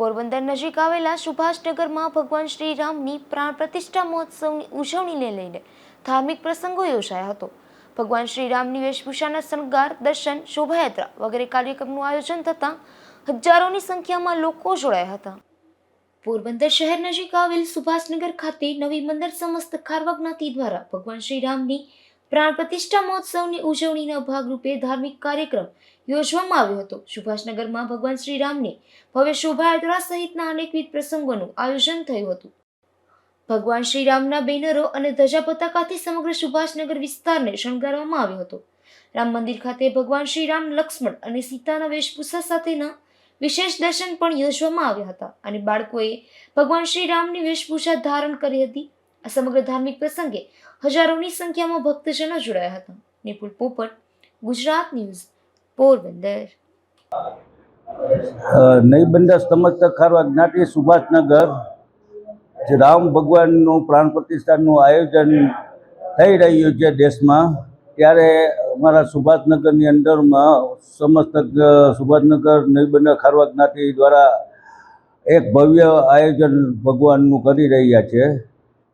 પોરબંદર નજીક આવેલા સુભાષનગરમાં ભગવાન શ્રી રામની પ્રાણ પ્રતિષ્ઠા મહોત્સવની ઉજવણીને લઈને ધાર્મિક પ્રસંગો યોજાયો હતો. ભગવાન શ્રી રામની વેશભૂષાના શણગાર, દર્શન, શોભાયાત્રા વગેરે કાર્યક્રમનું આયોજન થતાં હજારોની સંખ્યામાં લોકો જોડાયા હતા. પોરબંદર શહેર નજીક આવેલ સુભાષનગર ખાતે નવી મંદિર સમસ્ત ખારવા જ્ઞાતિ દ્વારા ભગવાન શ્રી રામની પ્રાણ પ્રતિષ્ઠા મહોત્સવની ઉજવણીના ભાગરૂપે ધાર્મિક કાર્યક્રમ યોજવામાં આવ્યો હતો. સુભાષનગરમાં ભગવાન શ્રી રામની ભવ્ય શોભાયાત્રા સહિતના અનેકવિધ પ્રસંગોનું આયોજન થયું હતું. ભગવાન શ્રી રામના બેનરો અને ધજા પતાકાથી સમગ્ર સુભાષનગર વિસ્તારને શણગારવામાં આવ્યો હતો. રામ મંદિર ખાતે ભગવાન શ્રી રામ લક્ષ્મણ અને સીતાના વેશભૂષા સાથેના વિશેષ દર્શન પણ યોજવામાં આવ્યા હતા અને બાળકોએ ભગવાન શ્રી રામની વેશભૂષા ધારણ કરી હતી. આ સમગ્ર ધાર્મિક પ્રસંગે હજારોની સંખ્યામાં ભક્તજનો જોડાયા હતા. નિપુલ પોપટ, ગુજરાત ન્યૂઝ, પોરબંદર. નૈબંધા સમસ્ત ખારવા જ્ઞાતિ સુભાષનગર, જે રામ ભગવાનનું પ્રાણ પ્રતિષ્ઠાનું આયોજન થઈ રહ્યું છે દેશમાં, ત્યારે અમારા સુભાષનગરની અંદરમાં સમસ્ત સુભાષનગર નૈબંધા ખારવા જ્ઞાતિ દ્વારા એક ભવ્ય આયોજન ભગવાનનું કરી રહ્યા છે.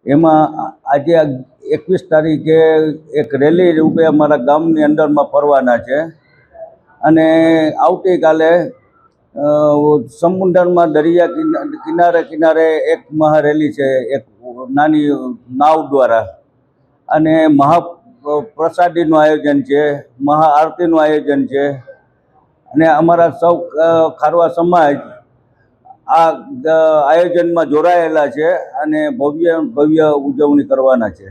એમાં આજે એકવીસ તારીખે એક રેલી રૂપે અમારા ગામની અંદરમાં ફરવાના છે. અને આવતીકાલે સમુદ્રમાં દરિયા કિના- કિનારે કિનારે એક મહારેલી છે, એક નાની નાવ દ્વારા. અને મહા પ્રસાદીનું આયોજન છે, મહાઆરતીનું આયોજન છે. અને અમારા સૌ ખારવા સમાજ આ આયોજનમાં જોડાયેલા છે અને ભવ્ય ભવ્ય ઉજવણી કરવાના છે.